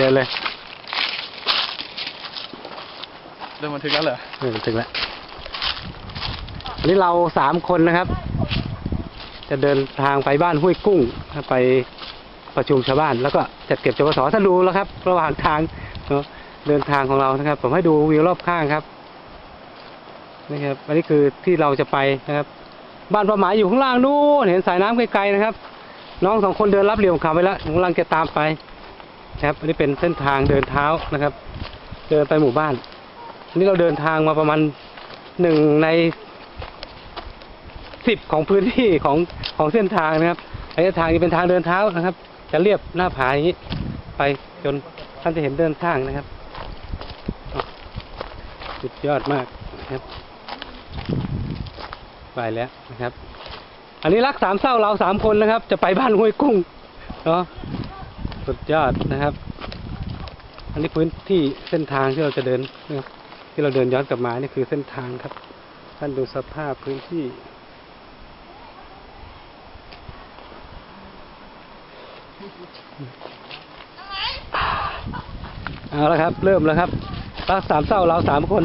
เดินเลยเริ่มบันทึกแล้วเหรอเออถึงแล้วอันนี้เราสามคนนะครับ จะเดินทางไปบ้านห้วยกุ้งไปประชุมชาวบ้าน แล้วก็จัดเก็บจปสท่านดูแล้วครับ ระหว่างทางเนอะเดินทางของเรานะครับ ผมให้ดูวิวรอบข้างครับนี่ครับอันนี้คือที่เราจะไปนะครับ บ้านประหมายอยู่ข้างล่างนู้นเห็นสายน้ำไกลๆนะครับ น้องสองคนเดินรับเรียวของเขาไปแล้วผมกำลังจะตามไป นะครับ อันนี้เป็นเส้นทางเดินเท้านะครับ เดินไปหมู่บ้านอันนี้เราเดินทางมาประมาณหนึ่งในสิบของพื้นที่ของของเส้นทางนะครับระยะทางนี้เป็นทางเดินเท้านะครับ จะเรียบหน้าผาอย่างนี้ ไปจนท่านจะเห็นเดินข้างนะครับสุดยอดมากนะครับ ไปแล้วนะครับ อันนี้รักสามเศร้าเราสามคนนะครับ จะไปบ้านห้วยกุ้งเนาะ สุดยอดนะครับ อันนี้พื้นที่เส้นทางที่เราจะเดินนะครับที่เราเดินย้อนกลับมานี่คือเส้นทางครับ ท่านดูสภาพพื้นที่ เอาละครับ เริ่มแล้วครับรักสามเศร้าเราสามคน